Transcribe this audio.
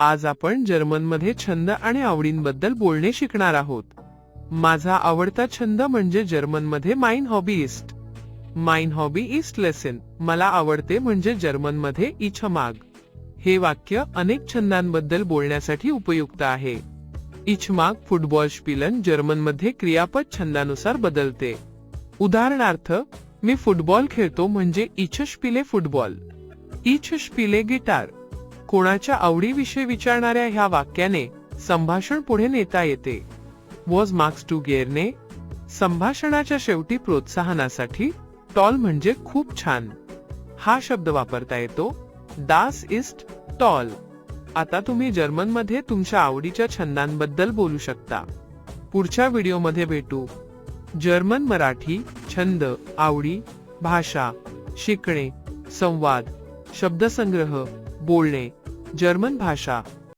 आज आपण जर्मनमध्ये छंद आणि आवडींबद्दल बोलणे शिकणार आहोत. माझा आवडता छंद म्हणजे जर्मनमध्ये माइन हॉबी इस्ट माइन हॉबी इस्ट लेसन मला आवडते म्हणजे जर्मनमध्ये इछमाग हे वाक्य अनेक छंदांबद्दल बोलण्यासाठी उपयुक्त आहे. इछमाग फुटबॉल स्पिलन जर्मनमध्ये क्रियापद छंदानुसार बदलते. उदाहरणार्थ मी फुटबॉल खेळतो म्हणजे इछ स्पिले फुटबॉल. इछ स्पिले गिटार. कोणाच्या आवडीविषयी विचारणाऱ्या ह्या वाक्याने संभाषण पुढे नेता येते. वॉज मार्क्स टू गेअरने संभाषणाच्या शेवटी प्रोत्साहनासाठी टॉल म्हणजे खूप छान. हा शब्द वापरता येतो. दास इस्ट टॉल आता तुम्ही जर्मनमध्ये तुमच्या आवडीच्या छंदांबद्दल बोलू शकता. पुढच्या व्हिडिओमध्ये भेटू. जर्मन मराठी छंद आवडी भाषा शिकणे संवाद शब्दसंग्रह बोलणे जर्मन भाषा